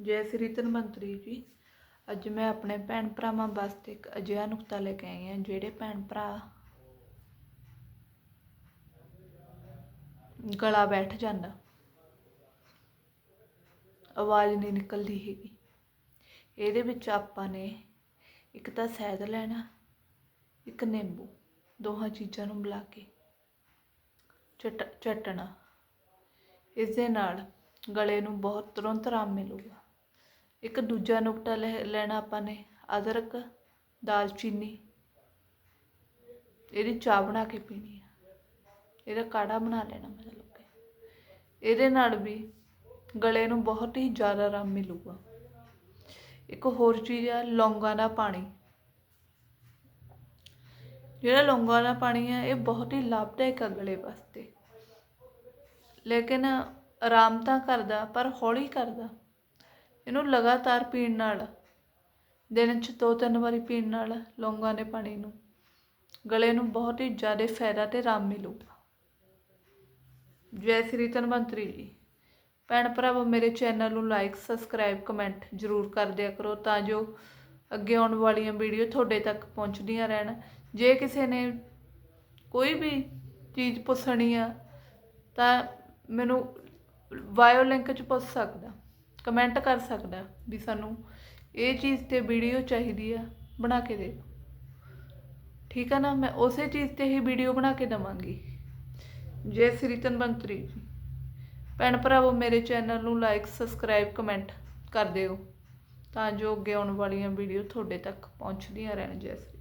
ਜੈ ਸ੍ਰੀ ਧਨਵੰਤਰੀ ਜੀ। ਅੱਜ ਮੈਂ ਆਪਣੇ ਭੈਣ ਭਰਾਵਾਂ ਵਾਸਤੇ ਇੱਕ ਅਜਿਹਾ ਨੁਕਤਾ ਲੈ ਕੇ ਆਈ ਹਾਂ, ਜਿਹੜੇ ਭੈਣ ਭਰਾ ਗਲਾ ਬੈਠ ਜਾਂਦਾ, ਆਵਾਜ਼ ਨਹੀਂ ਨਿਕਲਦੀ ਹੈਗੀ। ਇਹਦੇ ਵਿੱਚ ਆਪਾਂ ਨੇ ਇੱਕ ਤਾਂ ਸ਼ਹਿਦ ਲੈਣਾ, ਇੱਕ ਨਿੰਬੂ, ਦੋਹਾਂ ਚੀਜ਼ਾਂ ਨੂੰ ਮਿਲਾ ਕੇ ਚਟ, ਚਟਣਾ। ਇਸ ਦੇ ਨਾਲ ਗਲੇ ਨੂੰ ਬਹੁਤ ਤੁਰੰਤ ਆਰਾਮ ਮਿਲੂਗਾ। ਇੱਕ ਦੂਜਾ ਨੁਕਤਾ ਲੈ- ਲੈਣਾ ਆਪਾਂ ਨੇ, ਅਦਰਕ, ਦਾਲਚੀਨੀ। ਇਹਦੀ ਚਾਹ ਬਣਾ ਕੇ ਪੀਣੀ ਆ। ਇਹਦਾ ਕਾੜਾ ਬਣਾ ਲੈਣਾ ਮਤਲਬ ਕਿ ਇਹਦੇ ਨਾਲ ਵੀ ਗਲੇ ਨੂੰ ਬਹੁਤ ਹੀ ਜ਼ਿਆਦਾ ਆਰਾਮ ਮਿਲੂਗਾ। ਇੱਕ ਹੋਰ ਚੀਜ਼ ਆ, ਲੌਂਗਾਂ ਦਾ ਪਾਣੀ। ਜਿਹੜਾ ਲੌਂਗਾਂ ਦਾ ਪਾਣੀ ਆ, ਇਹ ਬਹੁਤ ਹੀ ਲਾਭਦਾਇਕ ਆ ਗਲੇ ਵਾਸਤੇ। ਲੇਕਿਨ ਆਰਾਮ ਤਾਂ ਕਰਦਾ, ਪਰ ਹੌਲੀ ਕਰਦਾ। ਇਹਨੂੰ ਲਗਾਤਾਰ ਪੀਣ ਨਾਲ, ਦਿਨ 'ਚ ਦੋ ਤਿੰਨ ਵਾਰੀ ਪੀਣ ਨਾਲ ਲੌਂਗਾਂ ਦੇ ਪਾਣੀ ਨੂੰ, ਗਲੇ ਨੂੰ ਬਹੁਤ ਹੀ ਜ਼ਿਆਦਾ ਫਾਇਦਾ ਤੇ ਆਰਾਮ ਮਿਲੂਗਾ। ਜੈ ਸ੍ਰੀ ਧਨਵੰਤਰੀ ਜੀ। ਭੈਣ ਭਰਾਵੋ, ਮੇਰੇ ਚੈਨਲ ਨੂੰ ਲਾਈਕ ਸਬਸਕ੍ਰਾਈਬ ਕਮੈਂਟ ਜ਼ਰੂਰ ਕਰ ਦਿਆ ਕਰੋ ਤਾਂ ਜੋ ਅੱਗੇ ਆਉਣ ਵਾਲੀਆਂ ਵੀਡੀਓ ਤੁਹਾਡੇ ਤੱਕ ਪਹੁੰਚਦੀਆਂ ਰਹਿਣ। ਜੇ ਕਿਸੇ ਨੇ ਕੋਈ ਵੀ ਚੀਜ਼ ਪੁੱਛਣੀ ਆ ਤਾਂ ਮੈਨੂੰ ਬਾਇਓ ਲਿੰਕ 'ਚ ਪੁੱਛ ਸਕਦਾ। ਕਮੈਂਟ ਕਰ ਸਕਦਾ ਵੀ ਸਾਨੂੰ ਇਹ ਚੀਜ਼ ਤੇ ਵੀਡੀਓ ਚਾਹੀਦੀ ਆ, ਬਣਾ ਕੇ ਦੇ। ਦਿਓ ਠੀਕ ਆ ਨਾ? ਮੈਂ ਉਸੇ ਚੀਜ਼ ਤੇ ਹੀ ਵੀਡੀਓ ਬਣਾ ਕੇ ਦਵਾਂਗੀ। ਜੈ ਸ੍ਰੀ ਧਨਵੰਤਰੀ ਜੀ। ਭੈਣ ਭਰਾਵੋ, ਮੇਰੇ ਚੈਨਲ ਨੂੰ ਲਾਈਕ ਸਬਸਕ੍ਰਾਈਬ ਕਮੈਂਟ ਕਰ ਦਿਓ ਤਾਂ ਜੋ ਅੱਗੇ ਆਉਣ ਵਾਲੀਆਂ ਵੀਡੀਓ ਤੁਹਾਡੇ ਤੱਕ ਪਹੁੰਚਦੀਆਂ ਰਹਿਣ, ਜੈ ਸ੍ਰੀ